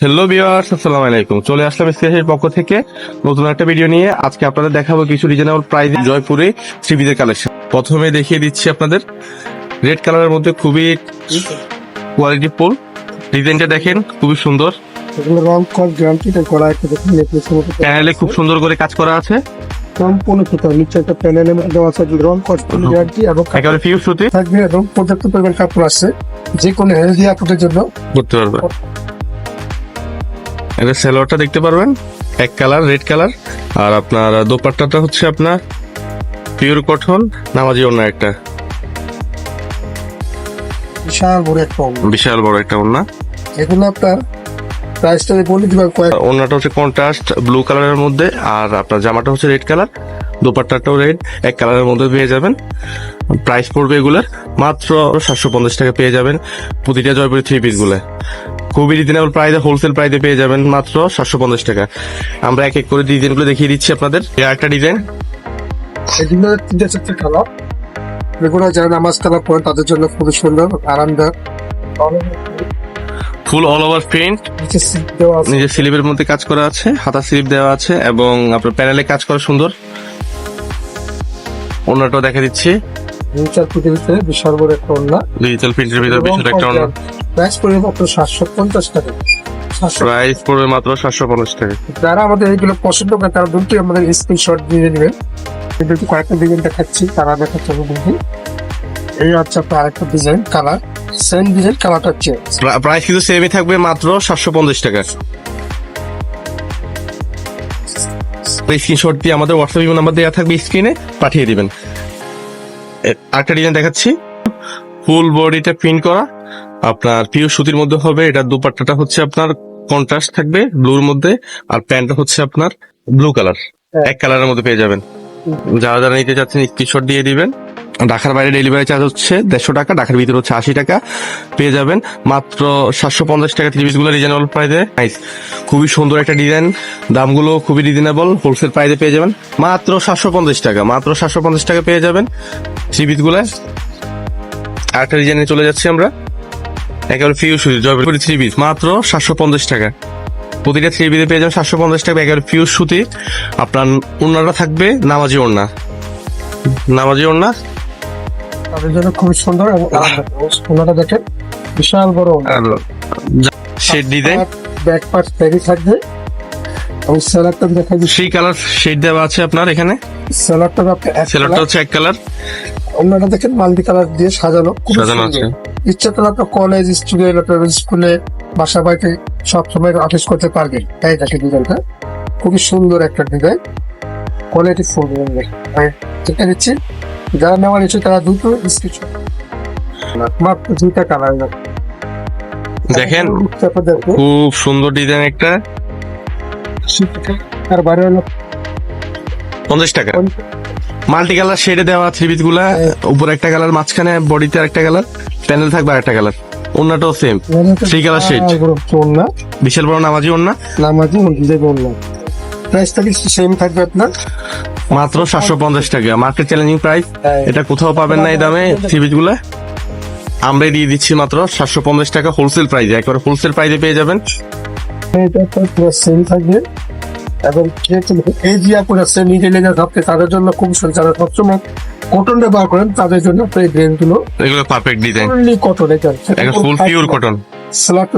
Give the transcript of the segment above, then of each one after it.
Hello viewers আসসালামু আলাইকুম। চলে আসলাম স্পেশাল পক্ষ থেকে। নতুন একটা ভিডিও নিয়ে আজকে আপনাদের দেখাবো কিছু রিজনেবল প্রাইস জয়পুরে পিসের কালেকশন প্রথমে দেখিয়ে দিচ্ছি আপনাদের। রেড কালারের মধ্যে খুবই কোয়ালিটি ফুল ডিজাইনটা দেখেন খুবই সুন্দর। রং করা একটা দেখুন প্যানেলে খুব সুন্দর করে কাজ করা আছে। সম্পূর্ণ সুতা নিচে একটা প্যানেলের মধ্যে দেওয়া আছে রং কস গ্যারান্টি এবং একেবারে ফিউজ সুতি। থাকবে এবং পর্যাপ্ত পরিমাণ কাপড় আছে যে কোনো হেলদি আপুদের জন্য। করতে পারবে। এটা সেলোয়ারটা দেখতে পারবেন। এক কালার রেড কালার। আর আপনার দোপাট্টাটা হচ্ছে আপনার পিওর কটন নামাজি অন্য একটা। বিশাল বড় একটা বিশাল বড় একটা ওন্না। এগুলো আপনার প্রাইসটা বলে দিবেন কয়েক ওন্নাটা হচ্ছে কন্ট্রাস্ট ব্লু কালারের মধ্যে। আর আপনার জামাটা হচ্ছে রেড কালার দোপাট্টাটাও রেড এক কালারের মধ্যে পেয়ে যাবেন। প্রাইস পড়বে এগুলোর। মাত্র সাতশো পঞ্চাশ টাকা পেয়ে যাবেন প্রতিটা জয়পুরি থ্রি পিসগুলো খুবই রিজনেবল প্রাইসে হোলসেল প্রাইসে পেয়ে যাবেন মাত্র সাতশো পঞ্চাশ টাকা। আমরা এক এক করে ডিজাইনগুলো দেখিয়ে দিচ্ছি আপনাদের। এই একটা ডিজাইন এগুলো তিনটে চারটে কালার এগুলো যারা নামাজ কালার পড়েন তাদের জন্য খুবই সুন্দর আরামদায়ক। ফুল অল ওভার প্রিন্ট নিজের স্লিপের মধ্যে কাজ করা আছে হাতা স্লিপ দেওয়া আছে এবং আপনার প্যানেলে কাজ করা সুন্দর। অন্যটাও দেখা দিচ্ছি। নিচার ফুটের ভিতরে বিশাল বড় একটা ওন্না ডিজিটাল প্রিন্টের ভিতরে পিছনে একটা অন্য। প্রাইস পড়বে মাত্র সাতশো পঞ্চাশ টাকা। প্রাইস পড়বে মাত্র সাতশো পঞ্চাশ টাকা। যারা আমাদের এইগুলো পছন্দ করে তারা দুটি আমাদের স্ক্রিনশট দিয়ে নেবেন। কিন্তু একটু কয়েকটা ডিজাইন দেখাচ্ছি তারা দেখাচ্ছে দেখি এই হচ্ছে আপনার আরেকটা ডিজাইন কালার সেম ডিজাইন কালারটা হচ্ছে। প্রাইস কিন্তু সেমই থাকবে মাত্র সাতশো পঞ্চাশ টাকা। স্ক্রিনশট দিয়ে আমাদের হোয়াটসঅ্যাপ ইমেল নাম্বার দেওয়া থাকবে স্ক্রিনে পাঠিয়ে দিবেন। আরেকটা ডিজাইন দেখাচ্ছি। ফুল বডিটা প্রিন্ট করা। আপনার পিওর সুতির মধ্যে হবে এটার দুপাট্টাটা হচ্ছে আপনার কন্ট্রাস্ট থাকবে ব্লুর মধ্যে আর প্যান্টটা হচ্ছে আপনার ব্লু কালার এক কালারের মধ্যে পেয়ে যাবেন। যারা যারা নিতে চাচ্ছেন স্ক্রিনশট দিয়ে দিবেন। ঢাকার বাইরে ডেলিভারি চার্জ হচ্ছে দেড়শো টাকা ঢাকার ভিতরে হচ্ছে আশি টাকা। পেয়ে যাবেন মাত্র সাতশো পঞ্চাশ টাকা থ্রি গুলো রিজনেবল প্রাইসে নাইস খুবই সুন্দর একটা ডিজাইন দামগুলো খুবই রিজনেবল হোলসেল প্রাইসে পেয়ে যাবেন মাত্র সাতশো পঞ্চাশ টাকা। মাত্র সাতশো পঞ্চাশ টাকা পেয়ে যাবেন থ্রি গুলো আরেকটা ডিজাইনে চলে যাচ্ছি আমরা। একেবারে ফিউ সুতি জয়পুরি থ্রি পিস মাত্র সাতশো পঞ্চাশ টাকা। প্রতিটা থ্রি পিসে পেয়ে যাবেন সাতশো পঞ্চাশ টাকা একেবারে ফিউ সুতি আপনার ওড়নাটা থাকবে নামাজি ওড়না। নামাজি ওড়না। তাদের জন্য খুবই সুন্দর এবং ওনারা দেখেন বিশাল বড় শেড ডিজাইন ব্যাক পার্ট ফেরি থাকবে। এবং স্যালাডটা দেখা যাচ্ছে থ্রি কালার শেড দেওয়া আছে আপনার এখানে। স্যালাডটা আপনি সেলারটা হচ্ছে এক কালার ওনারা দেখেন মাল্টি কালার দিয়ে সাজানো। খুব সাজানো আছে। ইচ্ছা করলে আপনার কলেজ স্টুডেন্ট আপনার স্কুলে বাসা বাড়িতে সবসময় অফিস করতে পারবেন। তাই দেখে ডিজাইনটা খুবই সুন্দর একটা ডিজাইন কোয়ালিটি ফুল ঠিক দিচ্ছি যারা নেওয়ার ইচ্ছে তারা দুটো স্ক্রিনশট মাত্র দুইটা কালার দেখেন খুব সুন্দর ডিজাইন একটা। আর বাইরে হলো পঞ্চাশ টাকা। মাল্টি কালার শেডে দেওয়া থ্রি পিসগুলা উপরে একটা কালার মাঝখানে বডিতে আরেকটা কালার প্যানেল থাকবে আরেকটা কালার। অন্যটাও সেম colour shade. চলনা বিশাল বড় নামাজি অন্য নামাজি বললাম প্রাইসটা কি সেম থাকবে আপনার। মাত্র সাতশো পঞ্চাশ টাকা। মার্কেট চ্যালেঞ্জিং প্রাইস এটা কোথাও পাবেন না এই দামে থ্রি পিসগুলা আমরা দিয়ে দিচ্ছি মাত্র সাতশো পঞ্চাশ টাকা হোলসেল প্রাইসে একবারে হোলসেল প্রাইসে পেয়ে যাবেন। এটা তো সেম থাকবে। এবং আপনার নিজে নিজে ভাবতে তাদের জন্য খুব যারা সবসময় কটন ব্যবহার করেন তাদের জন্য এই ড্রেসগুলো এগুলো পারফেক্ট ডিজাইন ফুললি কটন এটা ফুল পিওর কটন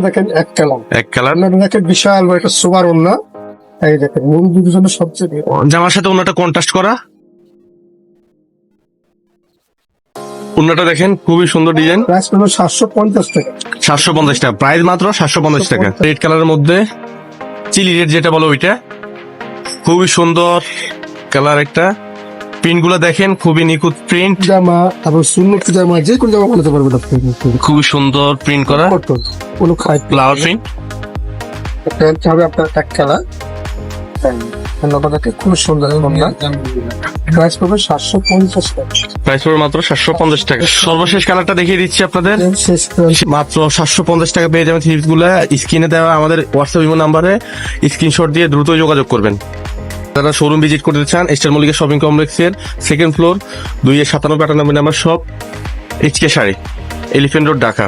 দেখেন এক কালার এক কালার দেখেন বিশাল বড় একটা সুপার ওন্না এই দেখেন মূল দুটোর জন্য সবচেয়ে জামার সাথে অন্যটা কন্ট্রাস্ট করা। অন্যটা দেখেন খুবই সুন্দর ডিজাইন প্রাইস হলো সাতশো পঞ্চাশ টাকা। সাতশো পঞ্চাশ টাকা। প্রাইস মাত্র সাতশো পঞ্চাশ টাকা। রেড কালারের মধ্যে চিলি রেড যেটা বলো ওইটা। খুবই সুন্দর কালার একটা। প্রিন্টগুলো দেখেন খুবই নিখুঁত প্রিন্ট। জামা তারপর সুন্নত জামা যে কোনো জামা বানাতে পারবেন আপনি। খুবই সুন্দর প্রিন্ট করা। কোনো খাই ফ্লাওয়ার প্রিন্ট হবে আপনার এক কালার। খুব সুন্দর ওন্না প্রাইস পড়বে সাতশো পঞ্চাশ টাকা। প্রাইস পড়বে মাত্র সাতশো পঞ্চাশ টাকা। সর্বশেষ কালারটা দেখিয়ে দিচ্ছি আপনাদের। মাত্র সাতশো পঞ্চাশ টাকা পেয়ে যাবেন থ্রিপসগুলা। স্ক্রিনে দেওয়া আমাদের হোয়াটসঅ্যাপ ইমো নাম্বারে স্ক্রিনশট দিয়ে দ্রুত যোগাযোগ করবেন। যারা শোরুম ভিজিট করতে চান এস্টার মল্লিকা শপিং কমপ্লেক্সের সেকেন্ড ফ্লোর দুই সাতানব্বই আটানব্বই number shop HK sari Elephant Road Dhaka